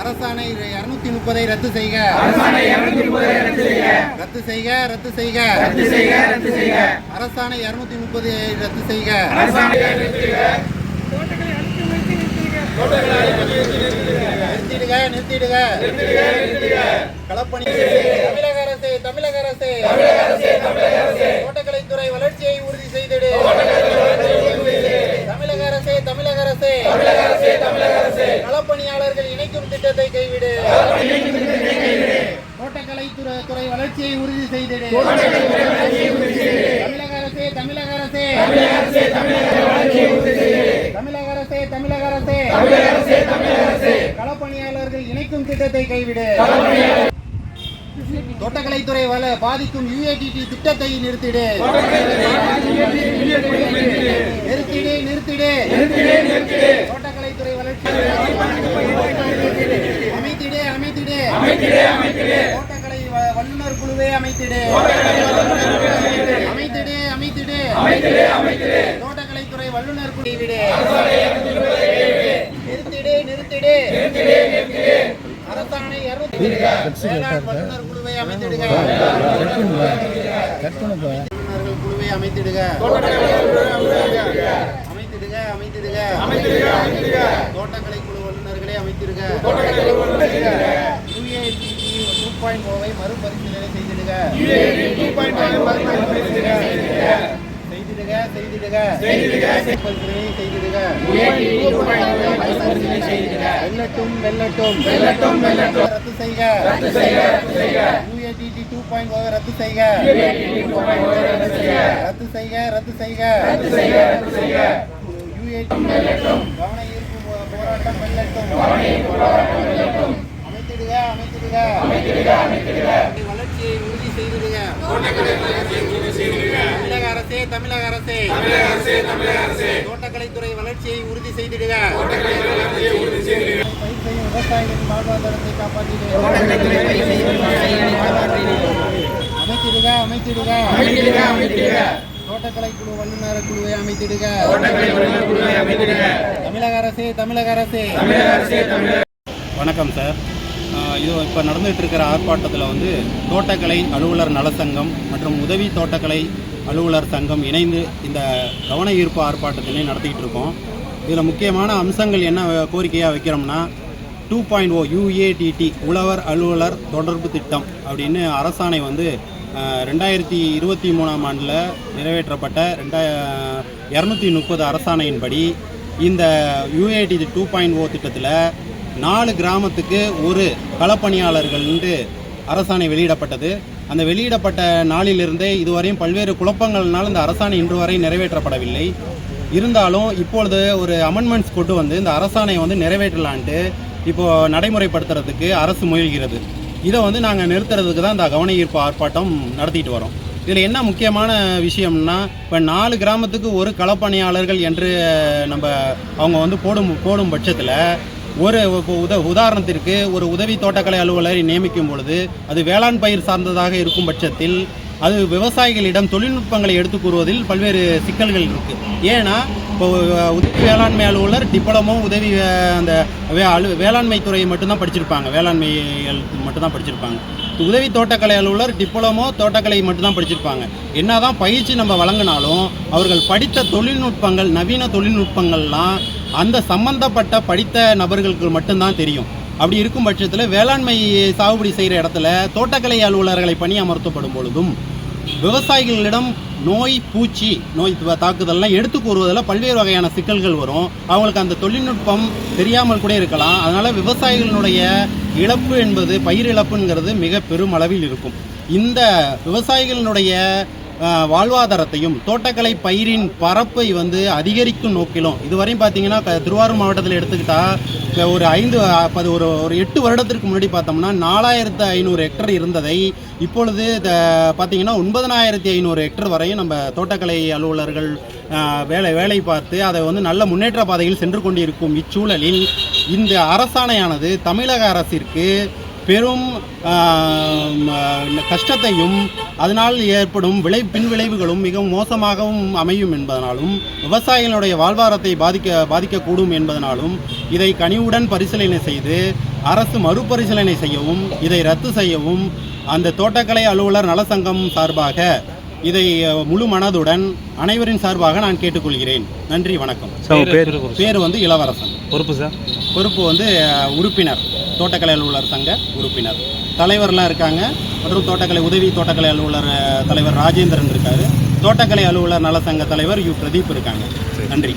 அரசாணை இருநூத்தி முப்பதை ரத்து செய்க. ரத்து செய்க. ரத்து செய்க அரசாணை இருநூத்தி முப்பது ரத்து செய்க. நிறுத்திடுக நிறுத்திடுக. களப்பணி தமிழக அரசே தமிழக அரசே. தோட்டக்கலைத்துறை வளர்ச்சியை உறுதி செய்திடு. தமிழக அரசே தமிழக அரசே. களப்பணியாளர்கள் இணைக்கும் திட்டத்தை கைவிடு. துறை வளர்ச்சியை உறுதி செய்திடு. தமிழக அரசே தமிழக அரசே. தமிழக அரசே தமிழக அரசே களப்பணியாளர்கள் இணைக்கும் திட்டத்தை கைவிடு. தோட்டக்கலைத்துறை வள பாதிக்கும் யுஏடிடி திட்டத்தை நிறுத்திடு. நிறுத்திடு நிறுத்திடு. தோட்டக்கலைத்துறை வளர்ச்சி அமைத்திடு. அமைத்திடு தோட்டக்கலை வல்லுநர் குழுவை அமைத்திடு. அமைத்திடு. அமைத்திடு தோட்டக்கலைத்துறை வல்லுநர் குழுவை விடு. நிறுத்திடு நிறுத்திடு. அரசாணை வல்லுநர் குழுவை அமைத்திடுக. குழுவை அமைத்திடுக. அமைத்திடுக. அமைத்திடுக தோட்டக்கலை குழு வல்லுநர்களை அமைத்திடுக. UAPT 2.0 ஐ மறுபரிசீலனை செய்திடுக செய்திடுக செய்திடுக செய்திடுக வெல்லட்டும் வெல்லட்டும். வெல்லட்டும் வெல்லட்டும். ரத்து செய்க. ரத்து செய்க ரத்து செய்க. UATT 2.0 ரத்து செய்க. ரத்து செய்க. ரத்து செய்க ரத்து செய்க. ரத்து செய்க UATT வெல்லட்டும். கவன ஈர்ப்பு போ- போராட்டம் வெல்லட்டும். கவன ஈர்ப்பு போராட்டம் வெல்லட்டும். அமைத்திடுக அமைத்திடுக. அமைத்திடுக அமைத்திடுக. வளர்ச்சியை உறுதி செய்திடுக. தமிழக அரசே தமிழக அரசே. தோட்டக்கலைத்துறை வளர்ச்சியை உறுதி செய்திடுக. விவசாயிகளின் வாழ்வாதாரத்தை காப்பாற்றிடு. அமைத்திடுக அமைத்திடுக. தோட்டக்கலை குழு வல்லுநர் குழுவை அமைத்திடுக. தமிழக அரசே தமிழக அரசே. வணக்கம் சார். இது இப்போ நடந்துகிட்டு இருக்கிற ஆர்ப்பாட்டத்தில் வந்து தோட்டக்கலை அலுவலர் நலசங்கம் மற்றும் உதவி தோட்டக்கலை அலுவலர் சங்கம் இணைந்து இந்த கவன ஈர்ப்பு ஆர்ப்பாட்டத்திலே நடத்திக்கிட்டு இருக்கோம் இதில் முக்கியமான அம்சங்கள் என்ன கோரிக்கையாக வைக்கிறோம்னா டூ பாயிண்ட் ஓ யூஏடிடி உழவர் அலுவலர் தொடர்பு திட்டம் அப்படின்னு அரசாணை வந்து ரெண்டாயிரத்தி இருபத்தி மூணாம் ஆண்டில் நிறைவேற்றப்பட்ட ரெண்டா இரநூத்தி முப்பது அரசாணையின்படி இந்த யூஏடி டூ பாயிண்ட் ஓ திட்டத்தில் நாலு கிராமத்துக்கு ஒரு களப்பணியாளர்கள்ன்ட்டு அரசாணை வெளியிடப்பட்டது. அந்த வெளியிடப்பட்ட நாளிலிருந்தே இதுவரையும் பல்வேறு குழப்பங்கள்னால் இந்த அரசாணை இன்று வரை நிறைவேற்றப்படவில்லை. இருந்தாலும் இப்பொழுது ஒரு அமெண்ட்மெண்ட்ஸ் கொண்டு வந்து இந்த அரசாணையை வந்து நிறைவேற்றலான்ட்டு இப்போ நடைமுறைப்படுத்துறதுக்கு அரசு முயல்கிறது. இதை வந்து நாங்கள் நிறுத்துறதுக்கு தான் இந்த கவன ஈர்ப்பு ஆர்ப்பாட்டம் நடத்திட்டு வரோம். இதில் என்ன முக்கியமான விஷயம்னா இப்போ நாலு கிராமத்துக்கு ஒரு களப்பணியாளர்கள் என்று நம்ம அவங்க வந்து போடும் போடும் பட்சத்தில் ஒரு உத உதாரணத்திற்கு ஒரு உதவி தோட்டக்கலை அலுவலரை நியமிக்கும் பொழுது அது வேளாண் பயிர் சார்ந்ததாக இருக்கும் பட்சத்தில் அது விவசாயிகளிடம் தொழில்நுட்பங்களை எடுத்து கூறுவதில் பல்வேறு சிக்கல்கள் இருக்கு. ஏன்னா இப்போ உதவி வேளாண்மை அலுவலர் டிப்ளமோ உதவி அந்த வே அலு வேளாண்மை துறையை மட்டும்தான் படிச்சிருப்பாங்க. வேளாண்மை மட்டும்தான் படிச்சிருப்பாங்க. உதவி தோட்டக்கலை அலுவலர் டிப்ளமோ தோட்டக்கலை மட்டும்தான் படிச்சிருப்பாங்க. என்னதான் பயிற்சி நம்ம வழங்கினாலும் அவர்கள் படித்த தொழில்நுட்பங்கள் நவீன தொழில்நுட்பங்கள்லாம் அந்த சம்பந்தப்பட்ட படித்த நபர்களுக்கு மட்டும்தான் தெரியும். அப்படி இருக்கும் பட்சத்தில் வேளாண்மை சாகுபடி செய்கிற இடத்துல தோட்டக்கலை அலுவலர்களை பணி அமர்த்தப்படும் பொழுதும் விவசாயிகளிடம் நோய் பூச்சி நோய் தாக்குதல்லாம் எடுத்து கூறுவதில் பல்வேறு வகையான சிக்கல்கள் வரும். அவங்களுக்கு அந்த தொழில்நுட்பம் தெரியாமல் கூட இருக்கலாம். அதனால் விவசாயிகளினுடைய இழப்பு என்பது பயிர் இழப்புங்கிறது மிக பெரும் அளவில் இருக்கும். இந்த விவசாயிகளினுடைய வாழ்வாதாரத்தையும் தோட்டக்கலை பயிரின் பரப்பை வந்து அதிகரிக்கும் நோக்கிலும் இதுவரையும் பார்த்தீங்கன்னா திருவாரூர் மாவட்டத்தில் எடுத்துக்கிட்டா ஒரு ஐந்து பது ஒரு ஒரு எட்டு வருடத்திற்கு முன்னாடி பார்த்தோம்னா நாலாயிரத்து ஐநூறு ஹெக்டர் இருந்ததை இப்பொழுது த- பார்த்தீங்கன்னா ஒன்பதனாயிரத்தி ஐநூறு ஹெக்டர் வரையும் நம்ம தோட்டக்கலை அலுவலர்கள் வேலை வேலை பார்த்து அதை வந்து நல்ல முன்னேற்ற பாதையில் சென்று கொண்டிருக்கும் இச்சூழலில் இந்த அரசாணையானது தமிழக அரசிற்கு பெரும் கஷ்டத்தையும் அதனால் ஏற்படும் விளை பின்விளைவுகளும் மிகவும் மோசமாகவும் அமையும் என்பதனாலும் விவசாயிகளுடைய வாழ்வாரத்தை பாதிக்க பாதிக்கக்கூடும் என்பதனாலும் இதை கனிவுடன் பரிசீலனை செய்து அரசு மறுபரிசீலனை செய்யவும் இதை ரத்து செய்யவும் அந்த தோட்டக்கலை அலுவலர் நலசங்கம் சார்பாக இதை முழு மனதுடன் அனைவரின் சார்பாக நான் கேட்டுக்கொள்கிறேன். நன்றி வணக்கம். பேர் பேர்? வந்து இளவரசன். பொறுப்பு சார்? பொறுப்பு வந்து உறுப்பினர். தோட்டக்கலை அலுவலர் சங்க உறுப்பினர். தலைவர்லாம் இருக்காங்க. மற்றும் தோட்டக்கலை உதவி தோட்டக்கலை அலுவலர் தலைவர் ராஜேந்திரன் இருக்காரு. தோட்டக்கலை அலுவலர் நல சங்க தலைவர் யு பிரதீப் இருக்காங்க. நன்றி.